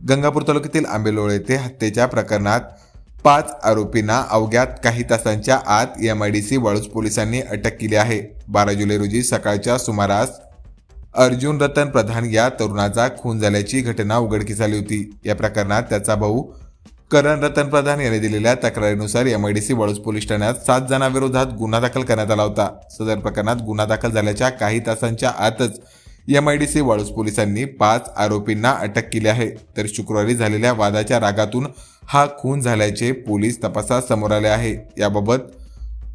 गंगापूर तालुक्यातील आंबेलोळ येथे हत्येच्या प्रकरणात पाच आरोपींना अवघ्यात काही तासांच्या आत M I D C Waluj पोलिसांनी अटक केली आहे. बारा जुलै रोजी सकाळच्या सुमारास अर्जुन रतन प्रधान या तरुणाचा खून झाल्याची घटना उघडकीस आली होती. या प्रकरणात त्याचा भाऊ करण रतन प्रधान यांनी दिलेल्या तक्रारीनुसार सी वाळूज पोलीस ठाण्यात सात जणांविरोधात गुन्हा दाखल करण्यात आला होता. सदर प्रकरणात गुन्हा दाखल झाल्याच्या काही तासांच्या आतच एमआयडीसी वाळूज पोलिसांनी पाच आरोपींना अटक केली आहे. तर शुक्रवारी झालेल्या वादाच्या रागातून हा खून झाल्याचे पोलीस तपासात समोर आले आहे. याबाबत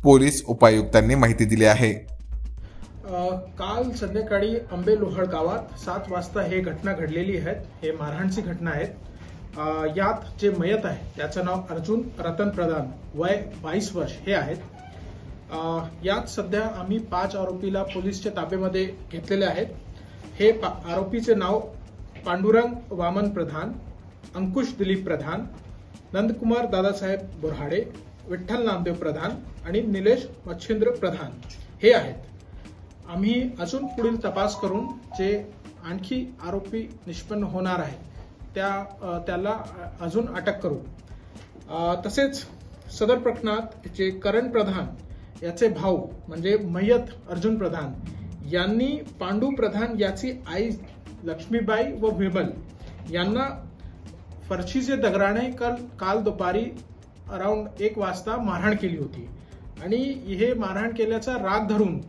पोलीस उपायुक्तांनी माहिती दिली आहे. काल संध्याकाळी आंबे लोहळ गावात सात वाजता हे घटना घडलेली आहेत. हे मारहाणची घटना आहेत. यात जे मयत आहे त्याचं नाव अर्जुन रतन प्रधान वय बावीस वर्ष हे आहेत. यात सध्या आम्ही पाच आरोपीला पोलीसच्या ताब्यामध्ये घेतलेले आहेत. हे पा- आरोपीचे नाव पांडुरंग वामन प्रधान अंकुश दिलीप प्रधान नंदकुमार दादासाहेब बोरहाडे विठ्ठल नामदेव प्रधान आणि निलेश मच्छिंद्र प्रधान हे आहेत. आम्ही अजून पुढील तपास करून जे आणखी आरोपी निष्पन्न होणार आहे त्या त्याला अजून अटक करू. तसेच सदर प्रकरणात जे करण प्रधान याचे भाऊ म्हणजे मयत अर्जुन प्रधान यांनी पांडू प्रधान याची आई लक्ष्मीबाई व विमल यांना फरशीचे दगडाने काल काल दुपारी अराउंड एक वाजता मारहाण केली होती. आणि हे मारहाण केल्याचा राग धरून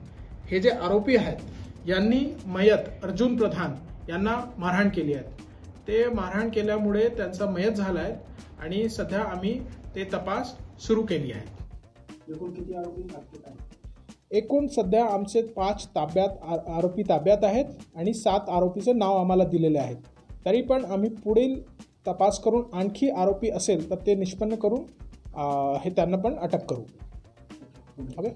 हे जे आरोपी आहेत यांनी मयत अर्जुन प्रधान यांना मारहाण केली आहे. ते मारहाण केल्यामुळे त्यांचा मयत झाला आहे आणि सध्या आम्ही ते तपास सुरू केली आहे. एकूण सध्या आमचे पाच ताब्यात आ- आरोपी ताब्यात आहेत आणि सात आरोपीचं नाव आम्हाला दिलेले आहेत. तरी पण आम्ही पुढील तपास करून आणखी आरोपी असेल तर ते निष्पन्न करून हे त्यांना पण अटक करू. ओके?